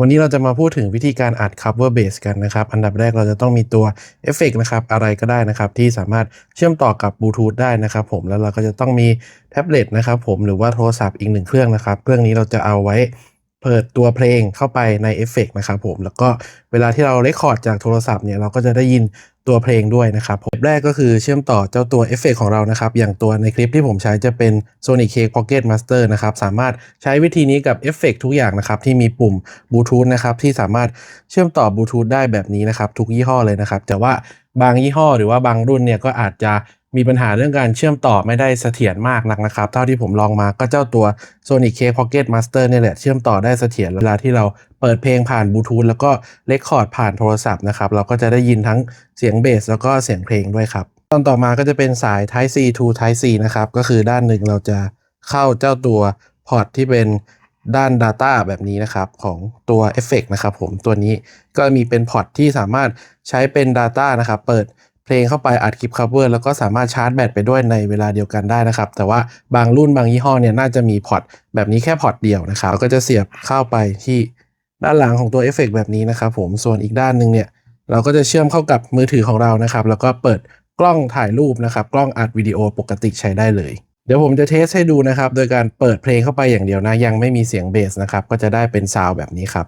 วันนี้เราจะมาพูดถึงวิธีการอัด cover base กันนะครับ อันดับแรกเราจะต้องมีตัวเอฟเฟกนะครับ อะไรก็ได้นะครับ ที่สามารถเชื่อมต่อกับบลูทูธได้นะครับผม แล้วเราก็จะต้องมีแท็บเล็ตนะครับผม หรือว่าโทรศัพท์อีกหนึ่งเครื่องนะครับ เครื่องนี้เราจะเอาไว้ เปิดตัวเพลงเข้าไปในเอฟเฟกนะครับผม แล้วก็เวลาที่เราเรคคอร์ดจากโทรศัพท์เนี่ยเราก็จะได้ยินตัวเพลงด้วยนะครับผมแรกก็คือเชื่อมต่อเจ้าตัวเอฟเฟกของเรานะครับ อย่างตัวในคลิปที่ผมใช้จะเป็น Sonic Cake Pocket Master นะครับ สามารถใช้วิธีนี้กับเอฟเฟกทุกอย่างนะครับ ที่มีปุ่มบลูทูธนะครับ ที่สามารถเชื่อมต่อบลูทูธได้แบบนี้นะครับ ทุกยี่ห้อเลยนะครับ แต่ว่าบางยี่ห้อหรือว่าบางรุ่นเนี่ยก็อาจจะ มีปัญหาเรื่องการเชื่อมต่อไม่ได้เสถียรมากนักนะครับ เท่าที่ผมลองมาก็เจ้าตัว Sonic Cake Pocket Master เนี่ยแหละเชื่อมต่อได้เสถียรเวลาที่เราเปิดเพลงผ่านบลูทูธแล้วก็เลคคอร์ดผ่านโทรศัพท์นะครับ เราก็จะได้ยินทั้งเสียงเบสแล้วก็เสียงเพลงด้วยครับ ตอนต่อมาก็จะเป็นสาย Type C to Type C นะครับ ก็คือด้านหนึ่งเราจะเข้าเจ้าตัวพอร์ตที่เป็นด้าน Data แบบนี้นะครับ ของตัว Effect นะครับผมตัวนี้ก็มีเป็นพอร์ตที่สามารถใช้เป็น Data นะครับ เปิด ลงเข้าไปอัดคลิป cover แล้วก็สามารถชาร์จแบตไปด้วยในเวลาเดียวกันได้นะครับ แต่ว่าบางรุ่นบางยี่ห้อเนี่ยน่าจะมีพอร์ตแบบนี้แค่พอร์ตเดียวนะครับก็จะเสียบเข้าไปที่ด้านหลังของตัวเอฟเฟกแบบนี้นะครับผมส่วนอีกด้านหนึ่งเนี่ยเราก็จะเชื่อมเข้ากับมือถือของเรานะครับ แล้วก็เปิดกล้องถ่ายรูปนะครับ กล้องอัดวิดีโอปกติใช้ได้เลย เดี๋ยวผมจะเทสให้ดูนะครับ โดยการเปิดเพลงเข้าไปอย่างเดียวนะ ยังไม่มีเสียงเบสนะครับ ก็จะได้เป็นซาวด์แบบนี้ครับ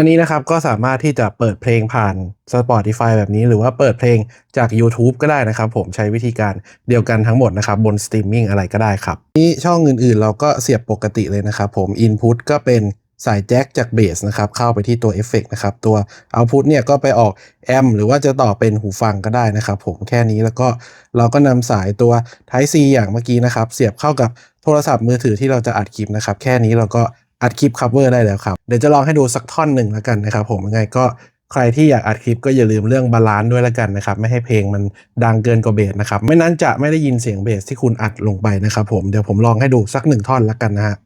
อันนี้นะครับก็สามารถที่จะเปิดเพลงผ่าน Spotify แบบนี้ หรือว่าเปิดเพลงจาก YouTube ก็ได้นะครับ ผมใช้วิธีการเดียวกันทั้งหมดนะครับ บนสตรีมมิ่งอะไรก็ได้ครับ นี่ช่องอื่นๆ เราก็เสียบปกติเลยนะครับผม Input ก็เป็นสายแจ็คจากเบสนะครับเข้าไปที่ตัวเอฟเฟกนะครับตัว Output เนี่ยก็ไปออกแอมหรือว่าจะต่อเป็นหูฟังก็ได้นะครับผมแค่นี้แล้วก็เราก็นำสายตัว Type C อย่างเมื่อกี้นะครับ เสียบเข้ากับโทรศัพท์มือถือที่เราจะอัดคลิปนะครับ แค่นี้เราก็ อัดคลิปคาเวอร์ได้แล้วครับ เดี๋ยวจะลองให้ดูสักท่อนหนึ่งแล้วกันนะครับผมยังไงก็ใครที่อยากอัดคลิปก็อย่าลืมเรื่องบาลานซ์ด้วยแล้วกันนะครับ ไม่ให้เพลงมันดังเกินกว่าเบสนะครับ ไม่นั้นจะไม่ได้ยินเสียงเบสที่คุณอัดลงไปนะครับผมเดี๋ยวผมลองให้ดูสักหนึ่งท่อนแล้วกันนะฮะ